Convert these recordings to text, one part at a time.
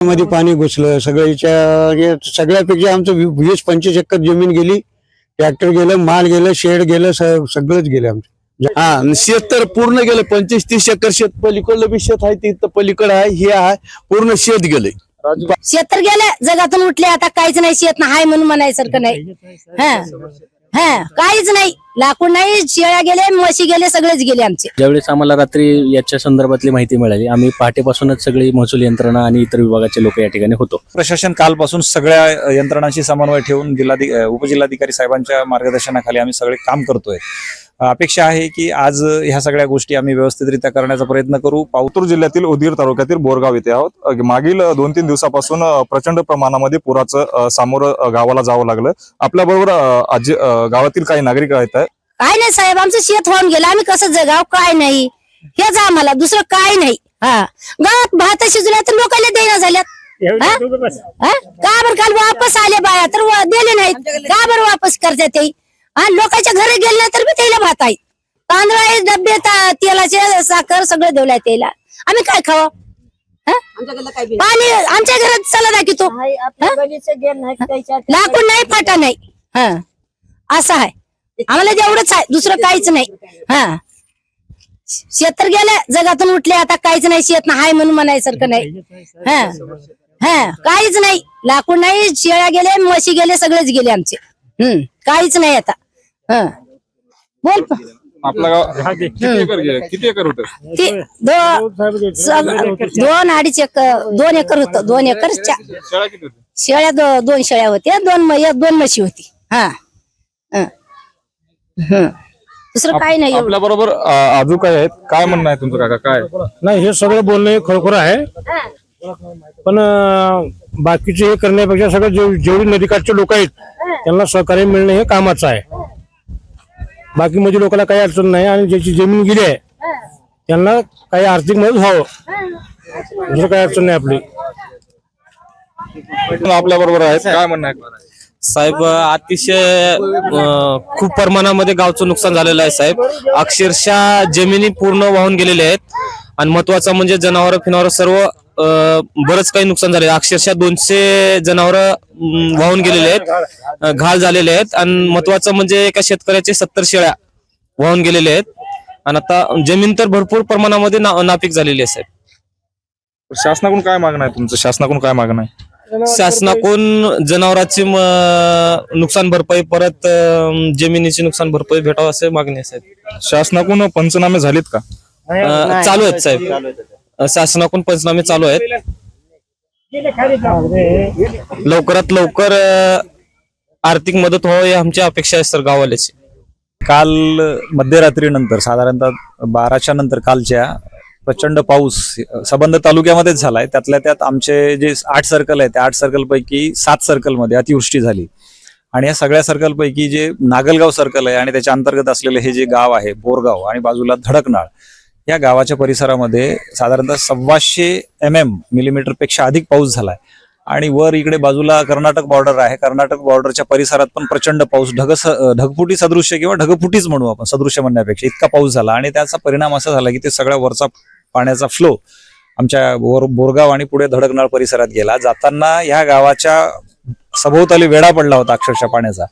मध्ये पाणी घुसलं सगळ्याच्या सगळ्यापेक्षा आमचं वीस पंचवीस एकर जमीन गेली. ट्रॅक्टर गेलं माल गेलं शेड गेलं सगळंच गेलं आमचं. हा शेत तर पूर्ण गेलं पंचवीस तीस एकर शेत पलीकडलं बी शेत आहे तिथं पलीकडं आहे हे आहे पूर्ण शेत गेले शेत तर गेले जगातून उठले आता काहीच नाही शेत ना हाय म्हणून म्हणायसारखं नाही. हा. हा काहीच नाही. लाकूड नाही शेळ्या गेले म्हशी गेले सगळेच गेले आमचे. ज्यावेळेस आम्हाला रात्री याच्या संदर्भातली माहिती मिळाली आम्ही पहाटेपासूनच सगळी महसूल यंत्रणा आणि इतर विभागाचे लोक या ठिकाणी होतो. प्रशासन कालपासून सगळ्या यंत्रणांशी समन्वय ठेवून जिल्हाधि अ, उपजिल्हाधिकारी साहेबांच्या मार्गदर्शनाखाली आम्ही सगळे काम करतोय. अपेक्षा आहे की आज ह्या सगळ्या गोष्टी आम्ही व्यवस्थितरित्या करण्याचा प्रयत्न करू. पाउतूर जिल्ह्यातील उदगीर तालुक्यातील बोरगाव येथे आहोत. मागील दोन तीन दिवसापासून प्रचंड प्रमाणामध्ये पुराचं सामोरं गावाला जावं लागलं. आपल्या बरोबर गावातील काही नागरिक आहेत. काय नाही साहेब आमचं शेत होऊन गेलं. आम्ही कसं जगाव? काय नाही. हेच आम्हाला. दुसरं काय नाही. हा. गावात भात शिजल्या तर लोकांना देणं झाल्यात. हा? हा? का बरं काल वापस आले बाया तर व- दिले नाहीत. का बरं वापस करते ते? हा लोकांच्या घरी गेले तर मी त्याला भात आहे. तांदूळ ता- तेलाचे साखर सगळं देवलाय त्याला. आम्ही काय खावं? हा? पाणी आमच्या घरात चला ना की तो? लाकूड नाही फाटा नाही. हा. असं आहे. आम्हाला तेवढंच आहे दुसरं काहीच नाही. हा. शेत तर गेले जगातून उठले आता काहीच नाही शेत ना हाय म्हणून म्हणायसारखं नाही. हा. हा. काहीच नाही. लाकूड नाही शेळ्या गेले म्हशी गेले सगळेच गेले आमचे. हम्म. काहीच नाही आता. हा. बोल प- आपलं गाव किती एकर गेलं? किती एकर होतं? ते दो- स- दोन अडीच एकर दोन एकर होत. दोन एकर चा- शाळा किती होती शेळ्या दो- दोन शेळ्या होत्या. दोन म- एक- दोन म्हशी होती. हा. हा. हं. दुसरं काही नाही एवढं. आपल्या बरोबर अजून काय आहेत? काय म्हणणं आहे तुमचं काका? काय? नाही हे सगळं बोलणं हे खरोखर आहे. पण अं, बाकीचे हे करण्यापेक्षा सगळं जेव- जेवढी नदीकाठचे लोक आहेत त्यांना सहकार्य मिळणं हे कामाचं आहे. बाकी म्हणजे लोकांना काही अडचण नाही आणि ज्याची जमीन गेली आहे त्यांना काही आर्थिक मदत व्हावं. दुसरं काही अडचण नाही आपली. आपल्या बरोबर आहेत काय म्हणणं आहे? साहेब अतिशय खूप प्रमाणामध्ये गावचं नुकसान झालेलं आहे साहेब. अक्षरशः जमिनी पूर्ण वाहून गेलेल्या आहेत. आणि महत्वाचं म्हणजे जनावर फिनावर सर्व बरंच काही नुकसान झाले अक्षरशः दोनशे जनावर वाहून गेलेले आहेत. घाल झालेले आहेत. आणि महत्वाचं म्हणजे एका शेतकऱ्याचे सत्तर शेळ्या वाहून गेलेले आहेत. आणि आता जमीन तर भरपूर प्रमाणामध्ये ना- नापीक झालेली आहे साहेब. शासनाकडून काय मागणं आहे तुमचं? शासनाकडून काय मागणं आहे? शासनाकडून जनावरांची नुकसान भरपाई परत अं, जमिनीची नुकसान भरपाई भेटावं असे मागणी आहे साहेब. शासनाकडून पंचनामे झालेत का? अं, चालू आहेत साहेब. अं, शासनाकडून पंचनामे चालू आहेत. लवकरात लवकर अं, आर्थिक मदत व्हावी ही आमची अपेक्षा आहे सर गावाल्याची काल मध्यरात्रीनंतर साधारणतः बाराच्या नंतर कालच्या प्रचंड पाऊस संबंध तालुक्यामध्येच झालाय. त्यातल्या त्यात आमचे जे आठ सर्कल आहेत त्या आठ सर्कल पैकी सात सर्कलमध्ये अतिवृष्टी झाली. आणि या सगळ्या सर्कल पैकी जे नागलगाव सर्कल आहे आणि त्याच्या अंतर्गत असलेलं हे जे गाव आहे बोरगाव आणि बाजूला धडकनाळ या गावाच्या परिसरामध्ये साधारणतः सव्वाशे एम एम मिलीमीटरपेक्षा अधिक पाऊस झालाय. आणि वर इकडे बाजूला कर्नाटक बॉर्डर आहे. कर्नाटक बॉर्डरच्या परिसरात पण प्रचंड पाऊस ढग ढगफुटी सदृश्य किंवा ढगफुटीच म्हणू आपण सदृश्य म्हणण्यापेक्षा इतका पाऊस झाला. आणि त्याचा परिणाम असा झाला की ते सगळ्या वरचा पाण्याचा फ्लो आमच्या बोर बोरगाव आणि पुढे धडकनाळ परिसरात गेला. जाताना ह्या गावाच्या सभोवताली वेढा पडला होता अक्षरशः पाण्याचा.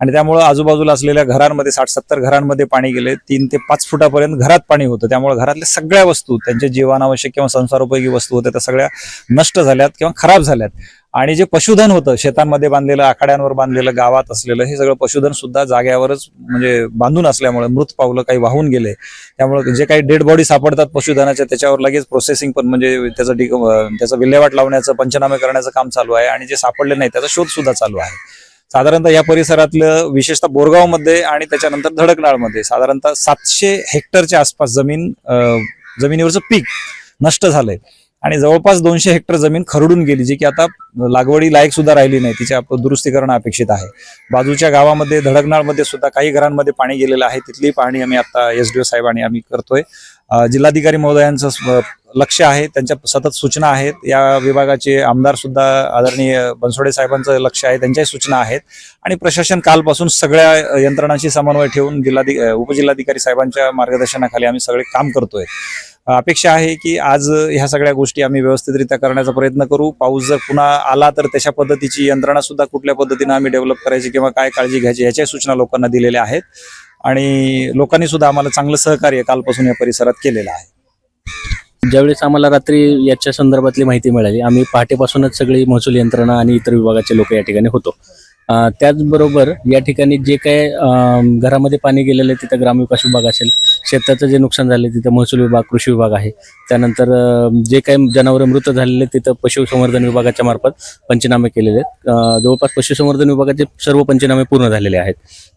आणि त्यामुळं आजूबाजूला असलेल्या घरांमध्ये साठ सत्तर घरांमध्ये पाणी गेले तीन ते पाच फुटापर्यंत घरात पाणी होतं. त्यामुळे घरातल्या सगळ्या वस्तू त्यांच्या जीवनावश्यक किंवा संसारोपयोगी वस्तू होत्या त्या सगळ्या नष्ट झाल्यात किंवा खराब झाल्यात. आणि जे पशुधन होतं शेतांमध्ये बांधलेलं आखाड्यांवर बांधलेलं गावात असलेलं हे सगळं पशुधन सुद्धा जाग्यावरच म्हणजे बांधून असल्यामुळे मृत पावलं काही वाहून गेले. त्यामुळे जे काही डेड बॉडी सापडतात पशुधनाच्या त्याच्यावर लगेच प्रोसेसिंग पण म्हणजे त्याचं त्याचा विल्हेवाट लावण्याचं पंचनामे करण्याचं काम चालू आहे. आणि जे सापडले नाही त्याचा शोध सुद्धा चालू आहे. साधारणतः या परिसरातलं विशेषतः बोरगावमध्ये आणि त्याच्यानंतर धडकनाळमध्ये साधारणतः सातशे हेक्टरच्या आसपास जमीन जमिनीवरचं पीक नष्ट झालंय. आणि जवळपास दोनशे हेक्टर जमीन खरडून गेली जी की आता लागवडी लायक सुद्धा राहिली नाही तिच्या दुरुस्ती करणं अपेक्षित आहे. बाजूच्या गावामध्ये धडकनाळमध्ये सुद्धा काही घरांमध्ये पाणी गेलेलं आहे तिथली पाहणी आम्ही आता एस डी ओ साहेबांनी आम्ही करतोय. जिल्हाधिकारी महोदयांचं लक्ष आहे त्यांच्या सतत सूचना आहेत. या विभागाचे आमदार सुद्धा आदरणीय बनसोडे साहेबांचं लक्ष आहे त्यांच्याही सूचना आहेत. आणि प्रशासन कालपासून सगळ्या यंत्रणांशी समन्वय ठेवून जिल्हाधि उपजिल्हाधिकारी साहेबांच्या मार्गदर्शनाखाली आम्ही सगळे काम करतोय. अपेक्षा आहे की आज ह्या सगळ्या गोष्टी आम्ही व्यवस्थितरित्या करण्याचा प्रयत्न करू. पाऊस जर पुन्हा आला तर तशा पद्धतीची यंत्रणा सुद्धा कुठल्या पद्धतीनं आम्ही डेव्हलप करायची किंवा काय काळजी घ्यायची याच्या सूचना लोकांना दिलेल्या आहेत. आणि लोकांनी सुद्धा आम्हाला चांगलं सहकार्य कालपासून या परिसरात केलेलं आहे. ज्यावेळेस आम्हाला रात्री याच्या संदर्भातली माहिती मिळाली आम्ही पहाटेपासूनच सगळी महसूल यंत्रणा आणि इतर विभागाचे लोक या ठिकाणी होतो. त्याचबरोबर या ठिकाणी जे काय घरामध्ये पाणी गेलेलं आहे तिथं ग्रामविकास विभाग असेल शेताचं जे नुकसान झालं तिथं महसूल विभाग कृषी विभाग आहे. त्यानंतर जे काही जनावरं मृत झालेले तिथं पशुसंवर्धन विभागाच्या मार्फत पंचनामे केलेले आहेत. जवळपास पशुसंवर्धन विभागाचे सर्व पंचनामे पूर्ण झालेले आहेत.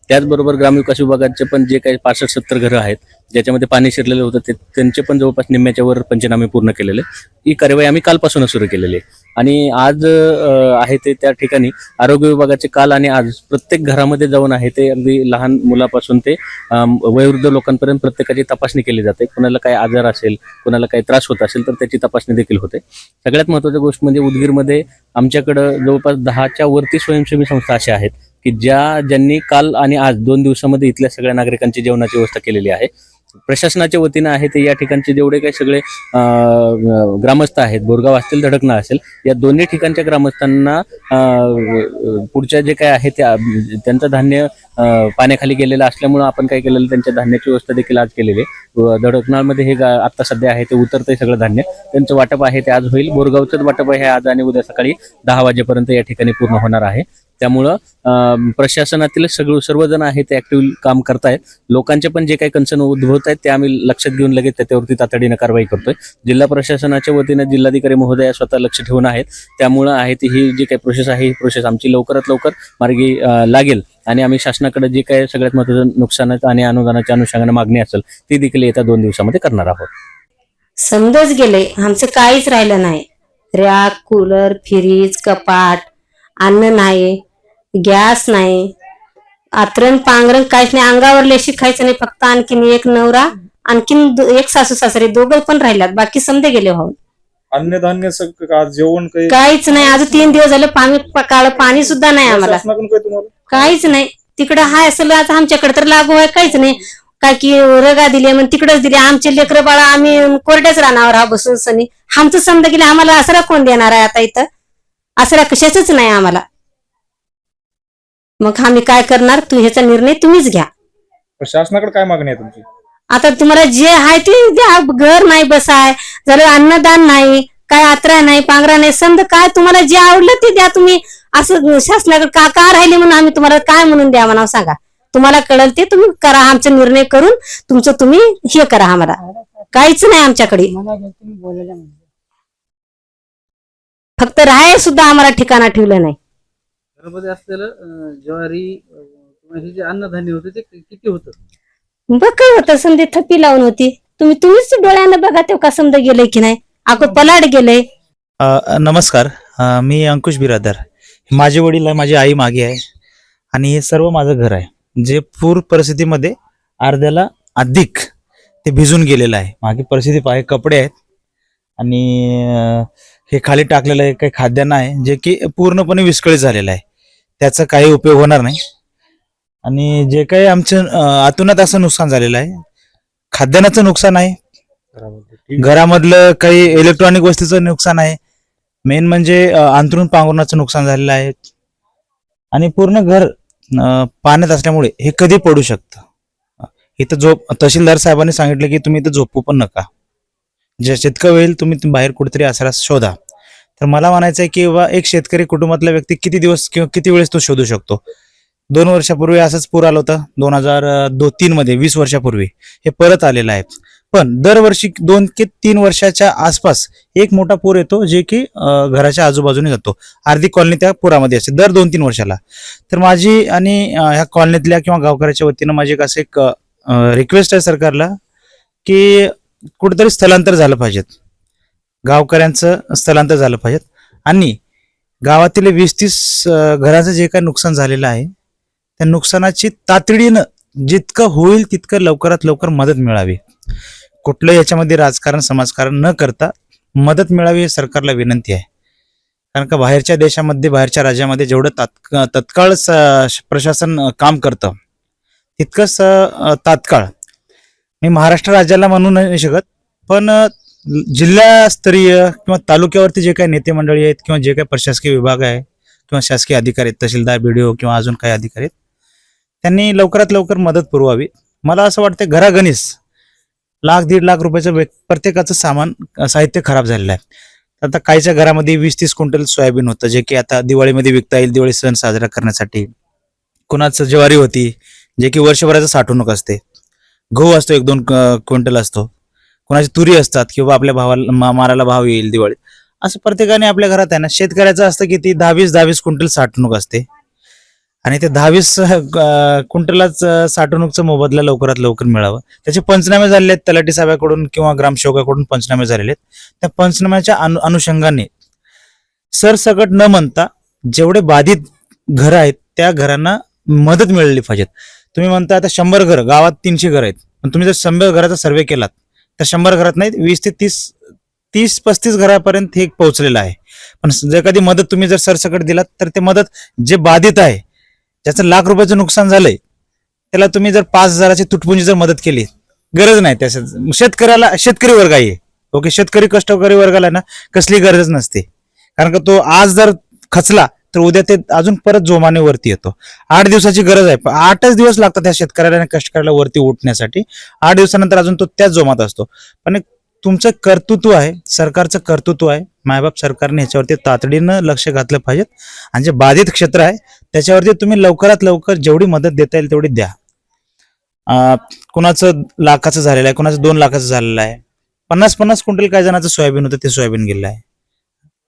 त्याचबरोबर ग्रामविकास विभागाचे पण जे काही पासष्ट सत्तर घरं आहेत ज्याच्यामध्ये पाणी शिरलेलं होतं ते त्यांचे पण जवळपास निम्म्याच्या वर पंचनामे पूर्ण केलेले ही कार्यवाही आम्ही कालपासूनच सुरू केलेली आहे. आणि आज आहे ते त्या ठिकाणी. आरोग्य विभागाचे काल आणि आज प्रत्येक घरामध्ये जाऊन आहे ते अगदी लहान मुलापासून ते वयोवृद्ध लोकांपर्यंत प्रत्येकाची तपासणी केली जाते. कुणाला काही आजार असेल कुणाला काही त्रास होत असेल तर त्याची तपासणी देखील होते. सगळ्यात महत्त्वाची गोष्ट म्हणजे उदगीरमध्ये आमच्याकडं जवळपास दहाच्या वरती स्वयंसेवी संस्था अशा आहेत की ज्या ज्यांनी काल आणि आज दोन दिवसामध्ये इथल्या सगळ्या नागरिकांची जेवणाची व्यवस्था केलेली आहे. प्रशासनाच्या वतीनं आहे ते या ठिकाणचे जेवढे काही सगळे ग्रामस्थ आहेत बोरगाव असतील धडकणा असेल या दोन्ही ठिकाणच्या ग्रामस्थांना पुढच्या जे काय आहे त्या त्यांचं धान्य अं, पाण्याखाली गेलेलं असल्यामुळं आपण काय केलेलं त्यांच्या धान्याची व्यवस्था देखील आज केलेली आहे. व धडकनाळमध्ये हे आता सध्या आहे ते उतरतंय सगळं धान्य. त्यांचं वाटप आहे ते आज होईल. बोरगावचंच वाटप आहे आज आणि उद्या सकाळी दहा वाजेपर्यंत या ठिकाणी पूर्ण होणार आहे. त्यामुळं प्रशासनातील सगळं सर्वजण आहे ते ऍक्टिव्ह काम करतायत. लोकांचे पण जे काही कन्सर्न उद्भवत आहेत ते आम्ही लक्षात घेऊन लगेच त्याच्यावरती तातडीनं कारवाई करतोय. जिल्हा प्रशासनाच्या वतीनं जिल्हाधिकारी महोदया स्वतः लक्ष ठेवून आहेत. त्यामुळं आहे ती ही जी काही प्रोसेस आहे ही प्रोसेस आमची लवकरात लवकर मार्गी लागेल. आणि आम्ही शासनाकडे जे काही सगळ्यात महत्वाचं नुकसानाचं आणि अनुदानाच्या अनुषंगाने मागणी असेल ती देखील येत्या दोन दिवसामध्ये करणार आहोत. समजच गेले. आमचं काहीच राहिलं नाही. रॅक कूलर फ्रीज कपाट अन्न नाही गॅस नाही. आतरण पांघरण काहीच नाही. अंगावर लेशी खायचं नाही. फक्त आणखीन एक नवरा आणखीन एक सासू सासरे दोघं पण राहिल्यात. बाकी समजे गेले व्हावून अन्नधान्य जेवण काही काहीच नाही. आज तीन दिवस झाले पाणी काळ पाणी सुद्धा नाही आम्हाला. शासनाकडून काही तुम्हाला? काहीच नाही. तिकडं हाय असं आता आमच्याकडे तर लागू आहे. काहीच नाही. काय की रगा दिली मग तिकडच दिली. आमचे लेकरं बाळा आम्ही कोरड्याच राहणार हा बसून सनी. आमचं समजा गेले आम्हाला आसरा कोण देणार आहे आता इथं? आसरा कशाच नाही आम्हाला. मग आम्ही काय करणार? तू ह्याचा निर्णय तुम्हीच घ्या. शासनाकडे काय मागणी आहे तुमची? आता तुम्हाला जे आहे ते द्या. घर नाही बसाय जर अन्नदान नाही काय आत्रा नाही पांघरा नाही समजा काय तुम्हाला जे आवडलं ते द्या तुम्ही. असं शासनाकडे का का राहिले म्हणून आम्ही तुम्हाला काय म्हणून द्या म्हणा सांगा. तुम्हाला कळल ते तुम्ही करा आमचा निर्णय करून तुमचं तुम्ही हे करा आम्हाला. काहीच नाही आमच्याकडे. फक्त राहाय सुद्धा आम्हाला ठिकाणा ठेवलं नाही. घरामध्ये असलेलं ज्वारी किंवा हे जे अन्नधान्य होते ते किती होतं? बघ काय होतं समजे थप्पी लावून होती. तुम्ही तुम्हीच डोळ्यानं बघा ते का समजा गेलंय की नाही. अगं पलाट गेलंय. अ, नमस्कार. अ, मी अंकुश बिरादर. माझे वडील आहे माझी आई मागे आहे. आणि हे सर्व माझं घर आहे. जे पूर परिस्थितीमध्ये अर्ध्याला अधिक ते भिजून गेलेलं आहे. मागे परिस्थिती पाहे कपडे आहेत. आणि अ, हे खाली टाकलेलं आहे काही खाद्यान्न आहे जे की पूर्णपणे विस्कळीत झालेलं आहे. त्याचा काही उपयोग होणार नाही. आणि जे काही आमचं आतूनच असं नुकसान झालेलं आहे. खाद्यान्नाचं नुकसान आहे. घरामधलं काही इलेक्ट्रॉनिक वस्तूचं नुकसान आहे. मेन म्हणजे अ, अंथरूण पांघरुणाचं नुकसान झालेलं आहे. आणि पूर्ण घर पाण्यात असल्यामुळे हे कधी पडू शकतं? इथं झोप तहसीलदार साहेबांनी सांगितलं की तुम्ही इथं झोपू पण नका. जे जितकं होईल तुम्ही तुम्ही बाहेर कुठेतरी आसरा शोधा. तर मला म्हणायचं आहे की बा एक शेतकरी कुटुंबातला व्यक्ती किती दिवस किंवा किती वेळेस तो शोधू शकतो? दोन वर्षापूर्वी असंच पूर आलं होतं दोन हजार दो तीन मध्ये वीस वर्षापूर्वी. हे परत आलेलं आहे. पण दरवर्षी दोन ते तीन वर्षाच्या आसपास एक मोठा पूर येतो जे की घराच्या आजूबाजूने जातो. अर्धी कॉलनी त्या पुरामध्ये असते दर दोन तीन वर्षाला. तर माझी आणि ह्या कॉलनीतल्या किंवा गावकऱ्याच्या वतीनं माझी एक असं एक रिक्वेस्ट आहे सरकारला की कुठेतरी स्थलांतर झालं पाहिजेत. गावकऱ्यांचं स्थलांतर झालं पाहिजेत. आणि गावातील वीस तीस घराचं जे काही नुकसान झालेलं आहे त्या नुकसानाची तातडीनं जितकं होईल तितकं लवकरात लवकर मदत मिळावी. कुठलं याच्यामध्ये राजकारण समाजकारण न करता मदत मिळावी ही सरकारला विनंती आहे. कारण का बाहेरच्या देशामध्ये बाहेरच्या राज्यामध्ये जेवढं तात्क तत्काळ स- प्रशासन काम करतं तितकंच तात्काळ. मी महाराष्ट्र राज्याला म्हणू नाही शकत पण जिल्हास्तरीय किंवा तालुक्यावरती जे काही नेते मंडळी आहेत किंवा जे काही प्रशासकीय विभाग आहे किंवा शासकीय अधिकारी आहेत तहसीलदार बीडीओ किंवा अजून काही अधिकारी आहेत त्यांनी लवकरात लवकर मदत पुरवावी. मला असं वाटतं घरागणीस लाख दीड लाख रुपयाचं प्रत्येकाचं सामान साहित्य खराब झालेलं आहे. आता काहीच्या घरामध्ये वीस तीस क्विंटल सोयाबीन होतं जे की आता दिवाळीमध्ये विकता येईल दिवाळी सण साजरा करण्यासाठी. कुणाचं ज्वारी होती जे की वर्षभराचं साठवणूक असते. गहू असतो एक दोन क्विंटल असतो. कुणाची तुरी असतात किंवा आपल्या भावाला मा- माराला भाव येईल दिवाळीत असं प्रत्येकाने आपल्या घरात आहे ना शेतकऱ्याचं असतं की ती दहावीस दहावीस क्विंटल साठवणूक असते. आणि ते दहावीस क्विंटलाच साठवणूकचं साठवणूकचा मोबदला लवकरात लवकर मिळावं. त्याचे पंचनामे झालेले आहेत तलाठी साहेबाकडून किंवा ग्रामसेवकाकडून पंचनामे झालेले आहेत. त्या पंचनाम्याच्या अनु अनुषंगाने सरसकट न म्हणता जेवढे बाधित घर आहेत त्या घरांना मदत मिळाली पाहिजेत. तुम्ही म्हणता आता शंभर घर गावात तीनशे घर आहेत. पण तुम्ही जर शंभर घराचा सर्वे केलात तर शंभर घरात नाहीत वीस ते तीस तीस पस्तीस घरापर्यंत हे पोहोचलेलं आहे. पण जर कधी मदत तुम्ही जर सरसकट दिलात तर ते मदत जे बाधित आहे ज्याचं लाख रुपयाचं नुकसान झालंय त्याला तुम्ही जर पाच हजाराची तुटपुंजी जर मदत केली गरज नाही त्या शेतकऱ्याला शेतकरी वर्ग आहे. ओके शेतकरी कष्टकरी वर्गाला ना कसली गरज नसते. कारण का तो आज जर खचला तर उद्या ते अजून परत जोमाने वरती येतो. आठ दिवसाची गरज आहे. पण आठच दिवस लागतात त्या शेतकऱ्याला आणि कष्टकऱ्याला वरती उठण्यासाठी. आठ दिवसानंतर अजून तो त्याच जोमात असतो. पण तुमचं कर्तृत्व आहे. सरकारचं कर्तृत्व आहे. मायबाप सरकारने ह्याच्यावरती तातडीनं लक्ष घातलं पाहिजे आणि जे बाधित क्षेत्र आहे त्याच्यावरती तुम्ही लवकरात लवकर जेवढी मदत देता येईल तेवढी द्या. कुणाचं लाखाचं झालेलं आहे कुणाचं दोन लाखाचं झालेलं आहे. पन्नास पन्नास क्विंटल काही जणांचं सोयाबीन होतं ते सोयाबीन गेलं आहे.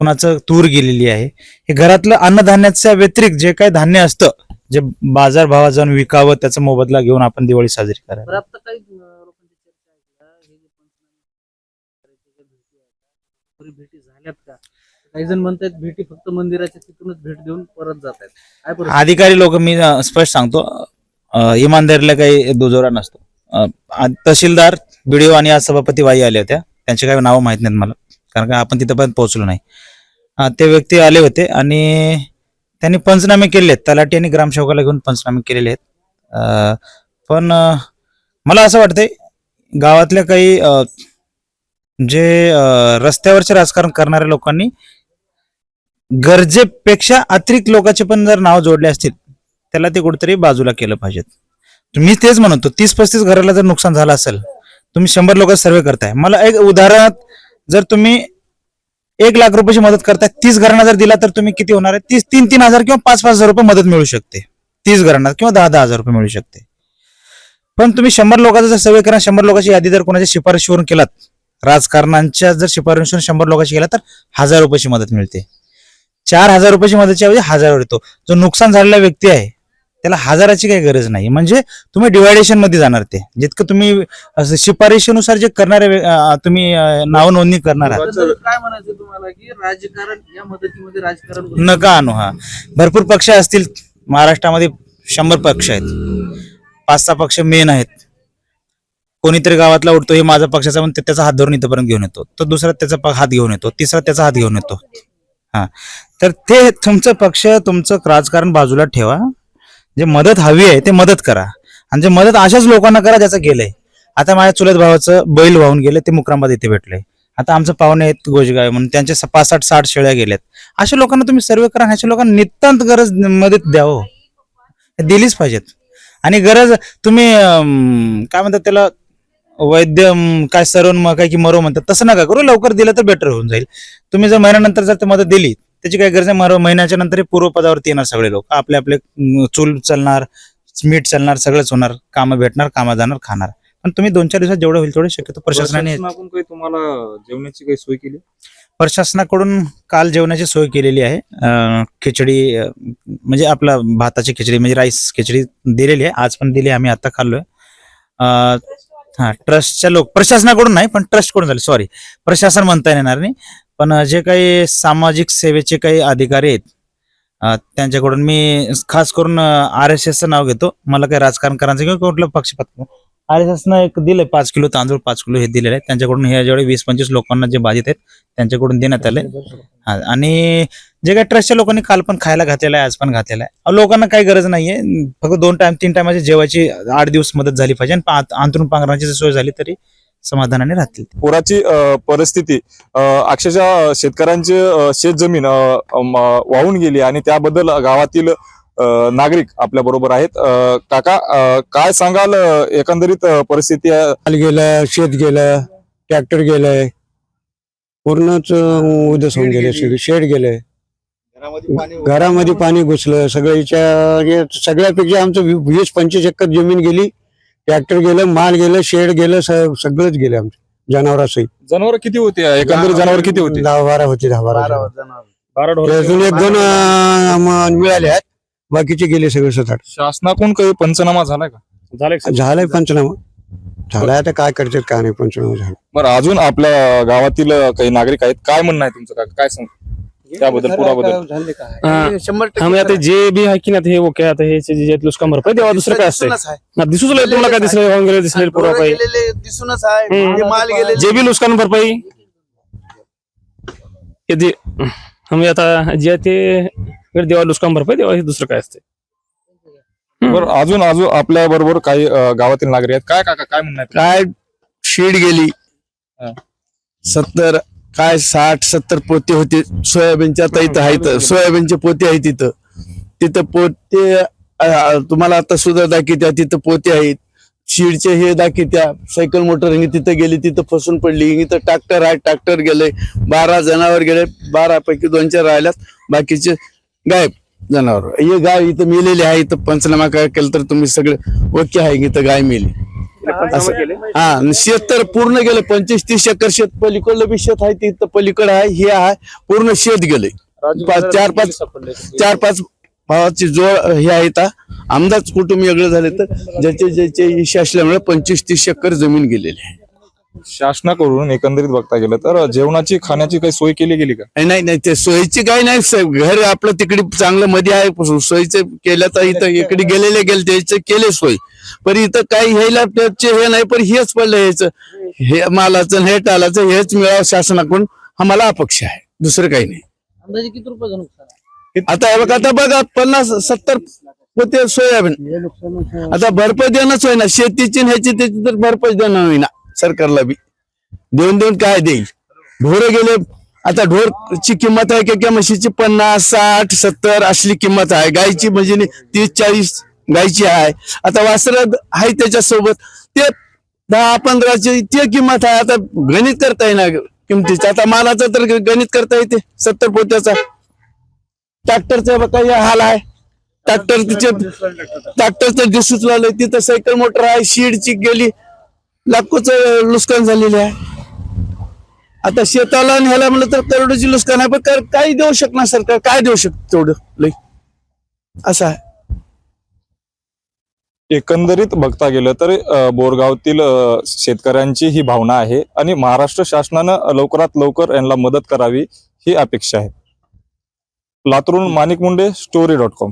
कुणाचं तूर गेलेली आहे. हे घरातलं अन्नधान्याच्या व्यतिरिक्त जे काही धान्य असतं जे बाजार भावात जाऊन विकावं त्याचा मोबदला घेऊन आपण दिवाळी साजरी करायला आता काही अं, लोकांची चर्चा ऐकल्या हे जे पंचनामे करायचे जे भेटी आहेत खरी भेटी झाल्यात का? काही जण म्हणतात भेटी फक्त मंदिराच्या तिथूनच भेट देऊन परत जात आहेत काय परिस्थिती? अधिकारी लोक मी अं, स्पष्ट सांगतो अं, इमानदारीला काही दुजोरा नसतो. अं, आ- तहसीलदार बीडीओ आणि आज सभापती बाई आल्या होत्या. त्यांची काही नावं माहीत नाहीत मला कारण का आपण तिथपर्यंत पोहोचलो नाही. ते व्यक्ती आले होते आणि त्यांनी पंचनामे केले आहेत तलाठी आणि ग्रामसेवकाला घेऊन पंचनामे केलेले आहेत. पण मला असं वाटतंय गावातल्या काही जे रस्त्यावरचे राजकारण करणाऱ्या लोकांनी गरजेपेक्षा अतिरिक्त लोकांचे पण जर नाव जोडले असतील त्याला ते कुठेतरी बाजूला केलं पाहिजेत. मी तेच म्हणतो तीस पस्तीस घराला जर नुकसान झालं असेल तुम्ही शंभर लोक सर्वे करताय. मला एक उदाहरणात जर तुम्ही एक लाख रुपयाची मदत करताय. तीस घरांना जर दिला तर तुम्ही किती होणार आहे? तीस तीन तीन हजार किंवा पाच पाच हजार रुपये मदत मिळू शकते. तीस घरांना किंवा दहा दहा हजार रुपये मिळू शकते. पण तुम्ही शंभर लोकांचा जर सर्वे करा शंभर लोकांची यादी जर कोणाच्या शिफारशीवरून केलात राजकारणांच्या जर शिफारशीवरून शंभर लोकांची केला तर हजार रुपयाची मदत मिळते. चार हजार रुपयाची मदतच्या ऐवजी हजारावर येतो. जो नुकसान झालेला व्यक्ती आहे त्याला हजाराची काही गरज नाही. म्हणजे तुम्ही डिवायडेशनमध्ये जाणार ते. जितकं तुम्ही शिफारशीनुसार जे करणारे तुम्ही नाव नोंदणी करणार आहात. तर काय म्हणायचं तुम्हाला की राजकारण या मदतीमध्ये राजकारण. नका आणू हा. भरपूर पक्ष असतील महाराष्ट्रामध्ये शंभर पक्ष आहेत. पाच सहा पक्ष मेन आहेत. कोणीतरी गावातला उठतो हे माझा पक्षाचा म्हणून त्याचा हात धरून इथपर्यंत घेऊन येतो. तो दुसरा त्याचा हात घेऊन येतो. तिसरा त्याचा हात घेऊन येतो. हा. तर ते तुमचं पक्ष तुमचं राजकारण बाजूला ठेवा. जे मदत हवी आहे ते मदत करा. आणि जे मदत अशाच लोकांना करा ज्याचं गेलंय. आता माझ्या चुलत भावाचं बैल वाहून गेले ते मुक्रांबाद इथे भेटले. आता आमचं पाहुणे आहेत गोजगाव म्हणून त्यांचे स- पाच साठ साठ शेळ्या गेल्यात. अशा लोकांना तुम्ही सर्वे करा अशा लोकांना नितांत गरज मदत द्यावं हो. दिलीच पाहिजेत. आणि गरज तुम्ही काय म्हणतात त्याला वैद्य काय सरून मग काय की मरो म्हणतात तसं नका करू. लवकर दिलं तर बेटर होऊन जाईल. तुम्ही जर महिन्यानंतर जर ते मदत दिली त्याची काही गरज नाही. महिन्याच्या नंतर पूर्वपदावरती येणार सगळे लोक. आपले आपले चूल चालणार मीठ चालणार सगळंच होणार. कामं भेटणार कामं जाणार खाणार. पण तुम्ही दोन चार दिवसात जेवढं होईल तेवढं शक्यतो प्रशासनाने तुम्हाला जेवणाची काही सोय केली? प्रशासनाकडून काल जेवणाची सोय केलेली आहे. खिचडी म्हणजे आपला भाताची खिचडी म्हणजे राईस खिचडी दिलेली आहे. आज पण दिली आहे, आम्ही आता खाल्लोय. हा ट्रस्टच्या लोक प्रशासनाकडून नाही पण ट्रस्टकडून झाले. सॉरी. प्रशासन म्हणता येणार नाही. पण जे काही सामाजिक सेवेचे काही अधिकारी आहेत त्यांच्याकडून मी खास करून आर एस एसचं नाव घेतो. मला काही राजकारण करायचं किंवा कुठलं पक्षपात आर एस एसनं एक दिलंय पाच किलो तांदूळ पाच किलो हे दिलेलं आहे. त्यांच्याकडून हे जेवढे वीस पंचवीस लोकांना जे बाधित आहेत त्यांच्याकडून देण्यात आले हा, आणि जे काही ट्रस्टच्या लोकांनी काल पण खायला घातलेलं आहे आज पण घातलेलं आहे. लोकांना काही गरज नाहीये. फक्त दोन टाइम तीन टायमाची जेवायची आठ दिवस मदत झाली पाहिजे. आणि पा- अंथरूण सोय झाली तरी समाधानाने राहतील. पुराची परिस्थिती अक्षरशः शेतकऱ्यांचे अ, अम, वाहून गेली आणि त्याबद्दल गावातील नागरिक आपल्या बरोबर आहेत. काका काय सांगाल एकंदरीत परिस्थिती? गेलं शेत गेलं ट्रॅक्टर गेलंय. पूर्णच अं, उद्या होऊन गेले सगळे शेड गेले. घरामध्ये पाणी घुसलं सगळ्याच्या सगळ्यापेक्षा आमचं वी- वीस पंचवीस एकर जमीन गेली. ट्रॅक्टर गेलं माल गेलं शेड गेलं स- सगळंच गेलं आमचं. जनावरासहित जनावर किती होती? एकंदरीत जनावर किती होती? दहा बारा होती दहा बारा बारा जनावरं. जणांवर. बारा ढोर त्यातून एक दोन अं, म- मिळाले आहेत. बाकीचे गेले सगळे सताट शासनाकडून काही पंचनामा झालाय का? झाले का? झालंय पंचनामा. झालाय आता काय करतात काय नाही पंचनामा झाला. बरं अजून आपल्या गावातील काही नागरिक आहेत काय म्हणणं आहे तुमचं? काय सांग? त्याबद्दल पुराबद्दल हा. शंभर हा, म्हणजे आता जे बी आहे की नाही आता हे ओके आता हे जे- जे नुकसान भरपाई देवा दुसरं काय असतंय हा, दिसूच लागलं तुम्हाला काय दिसलं वाहून गेलं दिसले पुरापाई दिसूनच आहे हम्म. हे माल गेलेले जे बी नुकसान भरपाई हे जे हा, म्हणजे आता जे ते देवा नुकसान भरपाई देवा हे दुसरं काय असते बरं अजून अजून आपल्या बरोबर काही अ, गावातील नागरिक आहेत. काय काका काय म्हणणं आहे काय शेड गेली. सत्तर काय साठ सत्तर पोते होते. सोयाबीनच्या आता इथं आहेत. सोयाबीनचे पोते आहेत तिथं. तिथं पोते तुम्हाला आता सुद्धा दाखवत्या तिथं पोते आहेत. शिडचे हे दाखवत्या. सायकल मोटर ही तिथं गेली तिथं फसून पडली. इथं ट्रॅक्टर आहे ट्रॅक्टर गेले. बारा जनावर गेले. बारा पैकी दोन चार राहिल्यात. बाकीचे गायब जनावर. हे गाय इथं मेलेली आहे. इथं पंचनामा काय केलं तर तुम्ही सगळे ओके आहे. इथं गाय मेली. असं. हा शेत तर पूर्ण गेलं. पंचवीस तीस एकर शेत. पलीकडलं बी शेत आहे तिथं पलीकडे आहे हे आहे. पूर्ण शेत गेले. चार पाच चार पाच भावाची जोड हे आहेत. आमदाच कुटुंब वेगळे झाले तर ज्याचे ज्याचे इशे असल्यामुळे पंचवीस तीस एकर जमीन गेलेली आहे. शासनाकडून एकंदरीत बघता गेलं तर जेवणाची खाण्याची काही सोय केली गेली का? नाही, नाही नाही ते सोयीची काही नाही घर आपलं तिकडे चांगलं मध्ये आहे. सोयीचं केलं तर इथं इकडे गेलेले गेले त्याचे केले सोय. पण इथं काही ह्याला त्याचे हे नाही पण हेच पडलं ह्याच. हे मालाचं हे टालाचं हेच मिळावं शासनाकडून. आम्हाला अपेक्षा आहे. दुसरं काही नाही. अंदाजे किती रुपयाचं नुकसान? आहे? आता हे बघा आता बघा पन्नास सत्तर सोयाबीन आता भरपाई देणंच होईना शेतीची ह्याची त्याची तर भरपाई देणं होईना. सरकारला बी. देऊन देऊन काय देईल? ढोर गेले आता ढोरची किंमत आहे की म्हशीची पन्नास साठ सत्तर असली किंमत आहे. गायची म्हणजे तीस चाळीस गायची आहे. आता वासर आहे त्याच्यासोबत. ते दहा पंधराची ते किंमत आहे. आता गणित करता येईना किमतीचं. आता मालाचं तर गणित करता येते. सत्तर पोत्याचा. ट्रॅक्टरचा बघा हे हाल आहे. ट्रॅक्टर तिचे ट्रॅक्टरचं दिसूच लागलं तिथं सायकल मोटर आहे. शीडची गेली. लाखोच नुकसान झालेले आहे. आता शेताला आणि ह्याला म्हणलं तर करोडोची नुकसान आहे पण काय देऊ शकणार सरकार काय देऊ शकत तेवढं? लई. असं आहे. एकंदरीत बघता गेलं तर बोरगावतील शेतकऱ्यांची ही भावना आहे आणि महाराष्ट्र शासनानं लवकरात लवकर यांना मदत करावी ही अपेक्षा आहे. लातूरून Manik Munde story dot com.